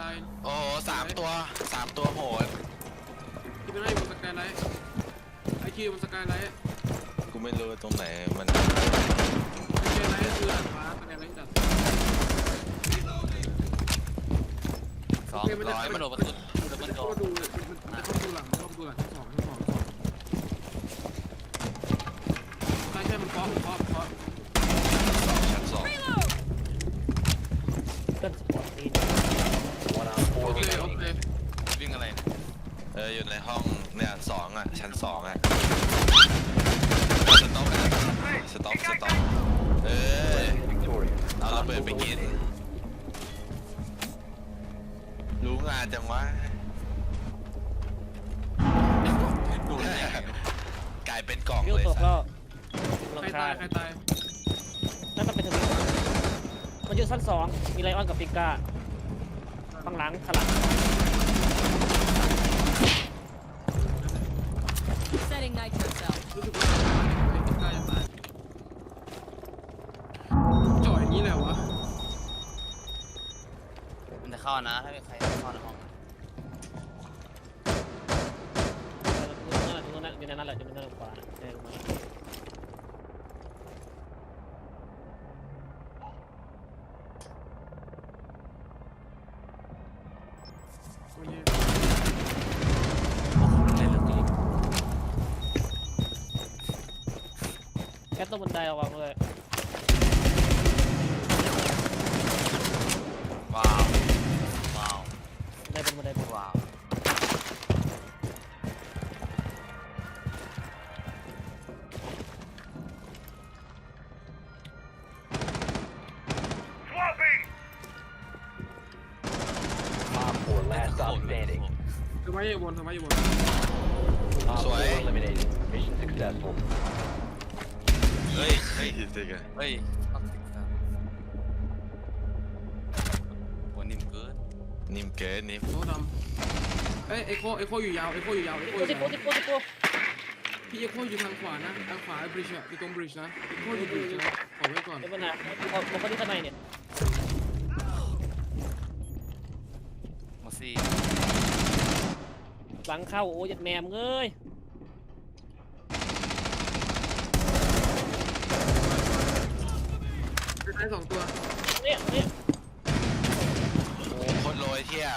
ไลน์โอ้โหสามตัวสามตัวโหดที่เป็นไอ้บนสกายไลน์ไอคิวบนสกายไลน์กูไม่รู้ตรงไหนมันสกายไลน์ก็คือหลังฟ้าสกายไลน์จัดสองร้อยมันโดนประตูมันมันโดเข้านดูมันเข้าดูหลังมันเข้าดูหลังชั้นสองชั้นสองชั้นสองใช่ใช่มันเคาะมันเคาะเคาะชั้นสอง เพื่อนสปอร์ตตีน โอเคโอเควิ่งอะไรเนี่ยเอออยู่ในห้องเนี่ยสองอะชั้นสองอะสต็อปนะสต็อปสต็อปเออเอาระเบิดไปกิน รู้งานจังวะดูเนี่ยกลายเป็นกล่องวิวเลยตกสัแล้วใครลำตายใครตายนั่นมันเป็นทวิตมันอยู่ชั้นสองมีไลออนกับปิก้า ข้างหลังข้างหลัง Setting nitro cell. รู้สึกว่าไอ้ติ๊กกล้าจะตายจ่อยอย่างนี้เลยวะ มันจะเข้านะถ้ามีใคร แค่ต้นบันไดระวังเลยว้าว ว้าวบันไดบนบันไดบนว้าว เฮ้ย เฮ้ยจริงอะเฮ้ยต้องติดตามโหนิ่มเกินนิ่มเกินนิ่มโต๊ะดำเอ้ยเอ็กโคเอ็กโคอยู่ยาวเอ็กโคอยู่ยาวเอ็กโคอโอ้ยู่ยยาวโอ้ยโอ้ยโอ้ยพี่เอ็กโคอยู่ทางขวานะทางขวาบริดจ์อะอยู่ตรงบริดจ์นะเอ็กโคอยู่บริดจ์นะขอไว้ก่อนเดี๋ยวปัญหาบอกบอกคนที่ข้างในเนี่ยมาซี่หลังเข้าโอ้ยแมมเอ้ย ท้ายสองตัวเนี่ยเนี่ยโอ้โคตรโรยเที่ย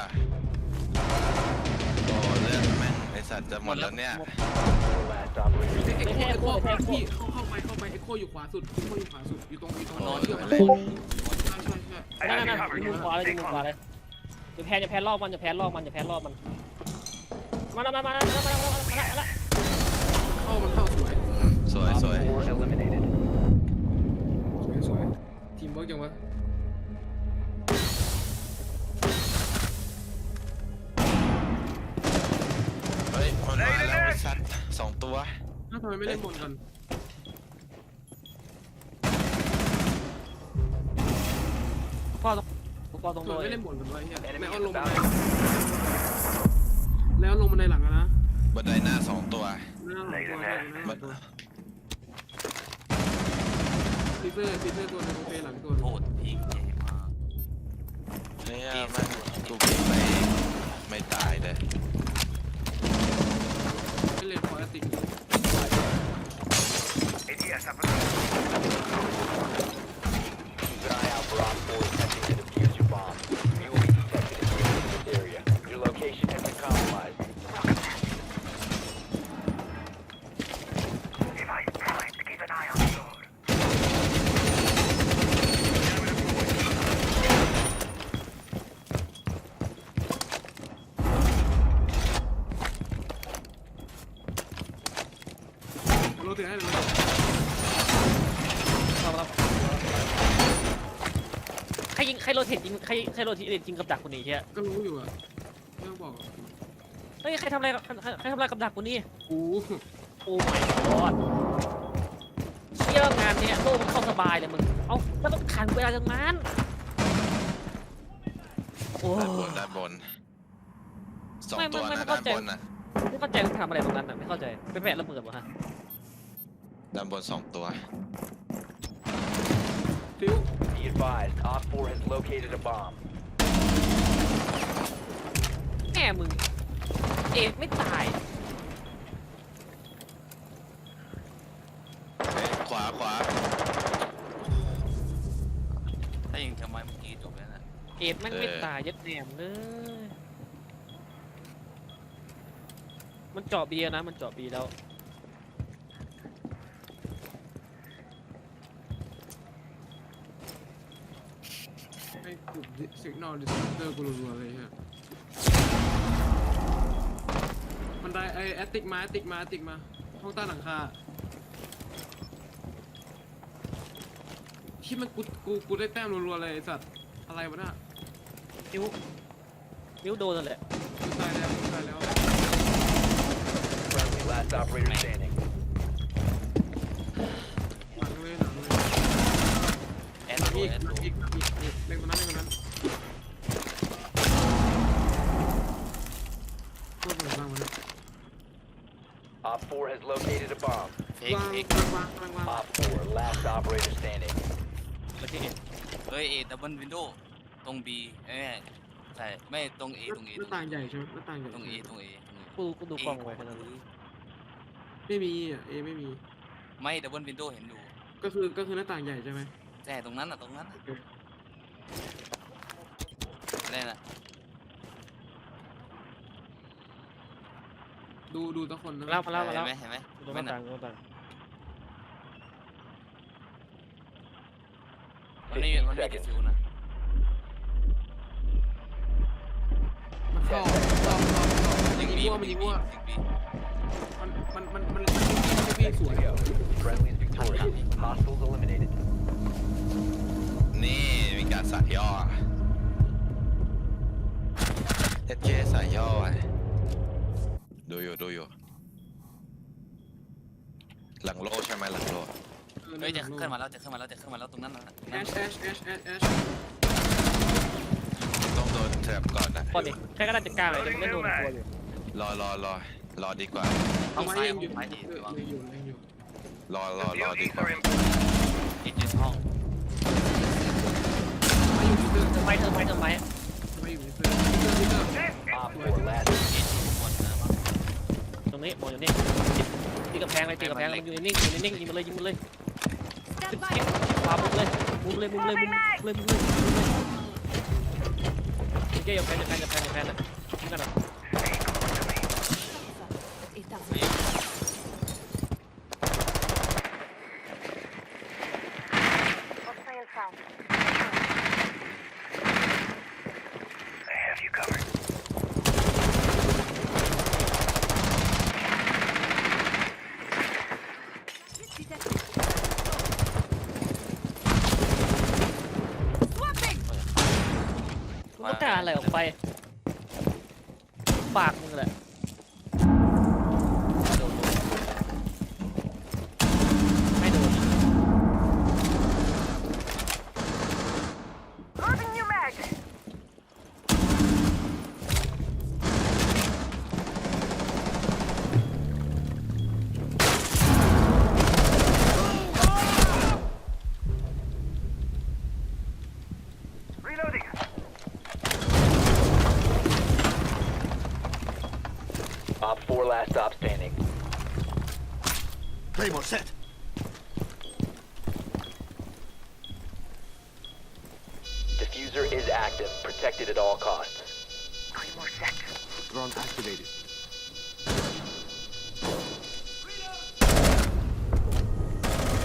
โอ้เลือดแม่งไอสัตว์จะหมดแล้วเนี่ย4 last operator เอ็ก standing. โคเอ็กโคพี่เข้าเข้าไปเข้าไปเอ็กโคอยู่ขวาสุดเอ็กโคอยู่ขวาสุดอยู่ตรงอยู่ตรงโอ้นอนยเชื่อมอะไรใช่ใช่ใช่นั่นนั่นนั่นอยู่มุมขวาเลยอยู่มุมขวาเลยอย่าแพ้อย่าแพ้รอบมันอย่าแพ้รอบมันอย่าแพ้รอบมันมาแล้วมาแล้วมาแล้วมาแล้วมาแล้วมาแล้วเข้ามันเข้าสวยสวย Op สวย4 eliminated. สวยสวยทีมเวิร์ กจังวะเฮ้ยมันมาแล้วไอสัตว์สองตัวน่าทำไมไม่เล่นบนกันพ่อต้องพ่อต้องทำโดไมยไม่เล่นบนกันวะไอ้เฮียแล้วเอาลงบันไดแล้วลงบันไดหลังอะนะบันไดหน้าสองตัว หน้าหลังตัวหน้าหลังตัว ซีเซอร์ซีเซอร์ตัวหนึงโอเคหลังตัวหนึ่งโทษยิงใหญ่มากเนี่ยแม่งกูกินไม่ไม่ตายเลยไม่เล่นพอแอตติก ใครยิงใครโรเทตยิงใครใครโรเทตยิงกับดักคนนี้เฮียก็รู้อยู่อะไม่ต้องบอกเฮ้ยใครทำอะไรใครใครทำอะไรกับดักคนนี้กูโอ้ my god เชี่ยงานเนี้ยโลกมันเข้าสบายเลยมึง เอ้าแล้วต้องขันเวลาจังนั้นโอ้ด้านบนด้านบนสองตัวนะด้านบนน่ะไม่เข้าใจมึงทำอะไรตรงนั้นอะไม่เข้าใจไปแปะระเบิดวะฮะด้านบนสองตัว ฟิว Be advised, Op 4 has located a bomb. มึง เอกไม่ตายเฮ้ยขวาขวา ถ้ายิงทำไมเมื่อกี้จบแล้วนะ เอกแม่งไม่ตายยัดแหนมเลย มันเจาะเบียร์นะ มันเจาะบีแล้ว ให้ กลุ่มสิกนอลดิสเตอร์กูรัวๆเลยฮะมันได้ไอแอตติกมาแอตติกมาแอตติกมาห้องใต้หลังคาที่มันกูกูกูได้แต้มรัวๆเลยไอ้สัตว์อะไรวะน่ะนิ้วนิ้วโดนนั่นแหละกูตายแล้วกูตายแล้ว Friendly, last operator standing. หลังเลยหลังเลย แอดหลังตัวอีกแอดหลัตัวงอีกหลังอีกนี่เล่นตรงนั้นเล่นตรงนั้นพูดเหมือนบ้างวะเนี่ย Op 4 has located a bomb. เฟกวางเฟกวางวางวางวาง Op 4, last operator standing. แล้วที่เอกเฮ้ยเอดับเบิลวินโดว์ตรงบีเอ้ยใช่ไม่ตรงเอตรงเอหน้าต่างใหญ่ใช่ไหมหน้าต่างใหญ่ตรงเอตรงเอกูกูดูกล้องไว้แค่นั้นไม่มีอะเอไม่มี ไม่ดับเบิลวินโดว์เห็นอยู่ก็คือก็คือหน้าต่างใหญ่ใช่ไหมแต่ตรงนั้นอะตรงนั้นอะ นั่นน่ะดูดูทุกคนนะมาแล้วมาแล้วมาเห็แล้นวไหมเห็นไหมดูหไม่น้าน่ะต่างดูหน้าต่างมันไม่มันไม่ติดฟิวนะมันเข้าเข้าเข้าเข้ามันยิงยิงบีวัวมันยิงวัวยิงบีมันมันมันมันมันยิงมันยิงสวย To go. Friendly's victorious. Hostiles eliminated. นี่มีการสายย่อ เอ็ดเจสายย่อไว้ดูอยู่ดูอยู่ หลังโลใช่ไหมหลังโลเฮ้ยจะขึ้นมาแล้วจะขึ้นมาแล้วจะขึ้นมาแล้วตรงนั้นน่ะตรงแอนั้นชแอชแอชแอชแอชต้องโดนแทรปก่อนนะก่อนดิแค่ก็ได้จัดการเลยเดี๋ยวมึงก็โดนตัวอยู่รอรอรอรอดีกว่าห้องซ้ายยังห้ออยู่งซ้ายดีเออระวังยังอยู่ยังอยู่รอรอรอดีกว่าเอ็ดยืนห้องมาอยู่ที่เดิมเธอไปเธอไปเธอไป ตรงนี้มองอยู่นี่ตีกระแพงเลยตีกระแพงมันอยู่นิ่งอยู่นิ่งยิงมันเลยยิงมันเลย Stand เก็บขวามุมเลยมุมเลยมุมเลยมุมเลยมุมเลยมุมเลยโอเคอย่าแพนอย่าแพนอย่าแพนอย่าแพนนะยิงกันนะ It doesn't. เฮ้ย มึงต้ อะไรออกไป Drone activated.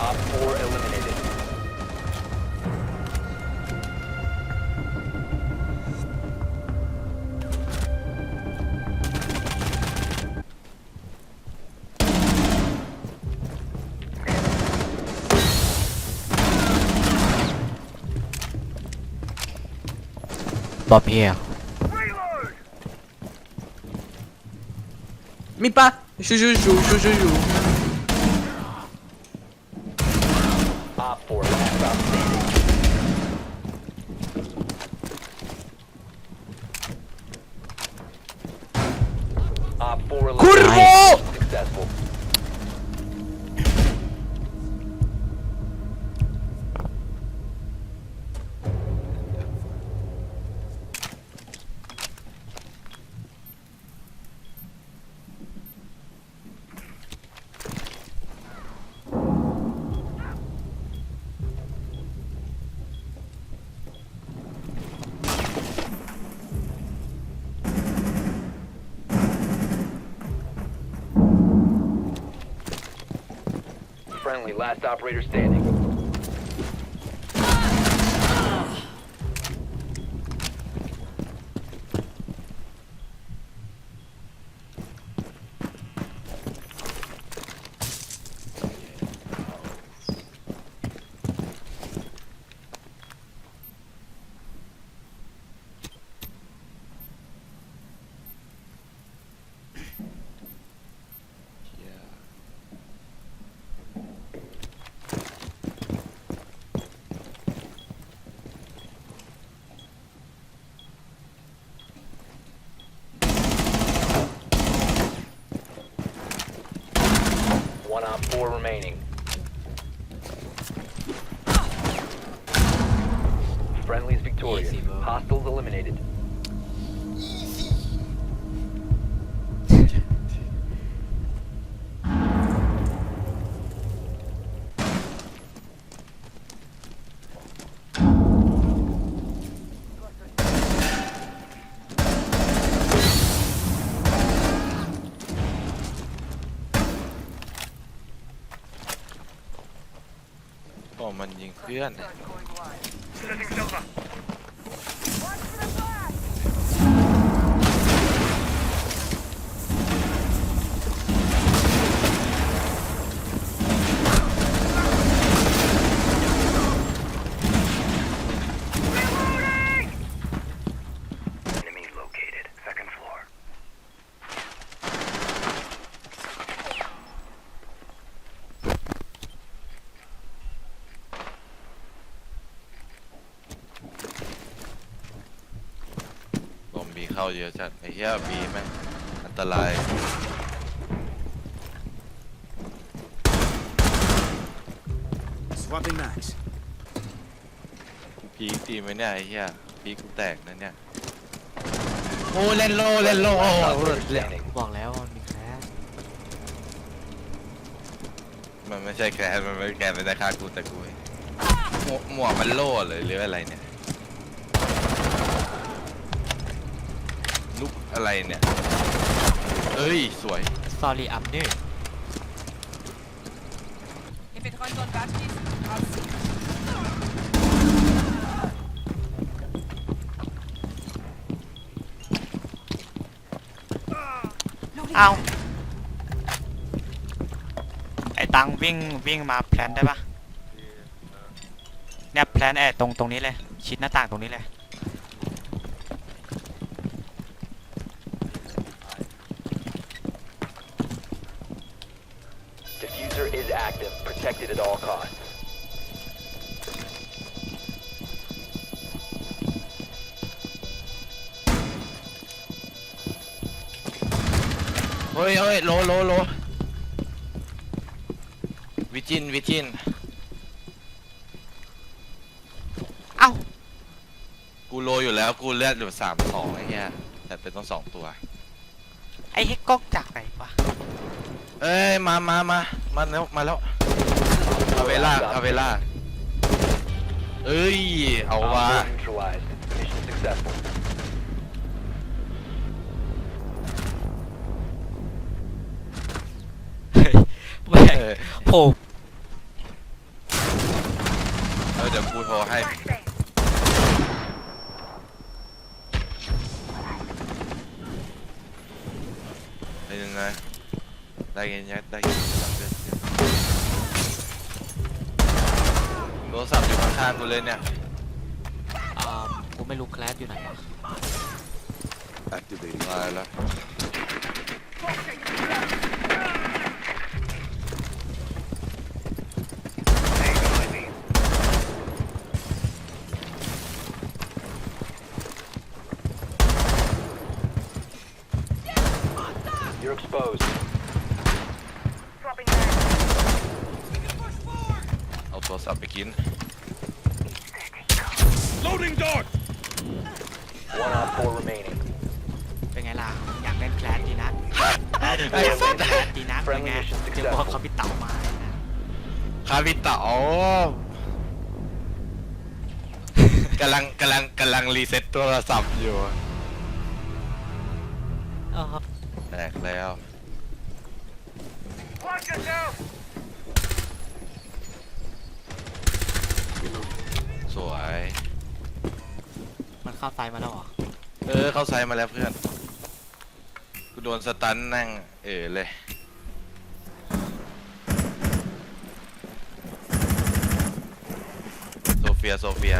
Op 4 eliminated. Bob here. มีปะชูชูชูชูชู friendly, last operator standing. Remaining. Friendly's victorious. Easy, bro. Hostiles eliminated. มันยิงเพื่อน เนี่ยลมบีเข้าเยอะจัดไอ้เหี้ยบีแม่งอันตราย Swapping max. พีคตีไหมเนี่ยไอ้เหี้ยพีคกูแตกนะเนี่ยโอ้เล่นโลเล่นโล Last operator standing. บอกแล้วมันมีแคสมันไม่ใช่แคร์มันไม่แคร์ไม่ได้ฆ่ากูแต่กูหมวกหมวกมันโล่เลยหรืออะไรเนี่ยลูก อะไรเนี่ย เอ้ย สวยสอรี่อัพนี่ If it runs on batteries, I'll see. เอาไอ้ตังวิ่งวิ่งมาแพลนได้ปะเนี่ยแพลนไอ้ตรงตรงนี้เลย ชิดหน้าต่างตรงนี้เลย active. Protected at all costs. เฮ้ยเฮ้ยโลโลโลวิจินวิจินเอ้า กูโลอยู่แล้วกูเลือดอยู่สามสองไอ้เหี้ยแต่เป็นต้องสองตัว ไอ้เฮ็กก๊อกจากไหนวะ เอ้ย มามามา มาแล้วมาแล้วเอาเวล่าเอาเวล่าเอ้ยเอา Op ว่า four neutralized. Mission successful. เฮ้ยแม่งเออโผล่เออเดี๋ยวกูโทรให้ไปยังไงได้เงินยัดได้เงินยัดเดือน รศัพท์อยู่ข้างๆกูเลยเนี่ย อ่ากูไม่รู้แคสอยู่ไหนวะมาแล้ว เอาโทรศัพท์ไปกิน One op four remaining. เป็นไงล่ะ อยากเล่นแคลสดีนะไอ้อยากสัเล่ตนว์แคลสดีนะเป็น Friendly ไง mission เดี๋ยวบอก successful. เขาพี่เต๋ามานะ คาบิเต๋อกำลังกำลังกำลังรีเซ็ตโทรศัพท์อยู่เออแตกแล้ว สวย มัน เข้าไซด์มาแล้วเหรอเออเข้าไซส์มาแล้วเพื่อน กูโดนสตันนั่ง เออเลย โซเฟีย โซเฟีย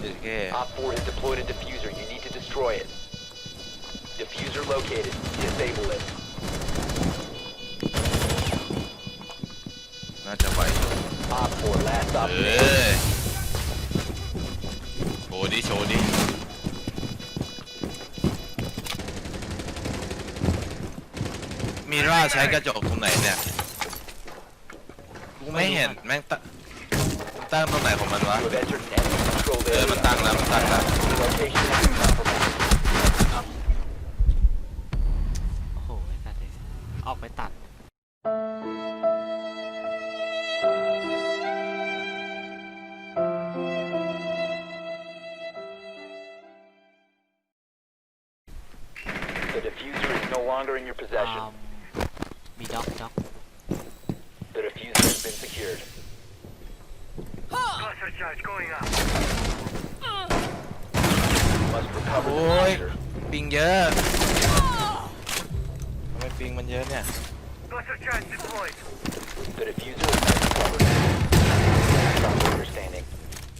โอเค Op 4 has deployed a diffuser. You need to destroy it. Diffuser located. Disable it. น่าจะไหว Op 4, last เอ op อโช ว์ดิโชว์ดิมีร่าใช้กระจกตรงไหนเนี่ยกูไม่เห็นแม่งตั้งตั้งตรงไหนของมันวะ You have entered an enemy controlled เออ area. มันตั้งแล้วมันตั้งแล้ว Your location has been compromised. The diffuser is no longer in your อ่ possession. ามีด็อกด็อก The diffuser has been secured. Must recover โอ้ย the diffuser. ปิงเยอะทำไมปิงมันเยอะเนี่ย The diffuser has been recovered. Stop where you're standing.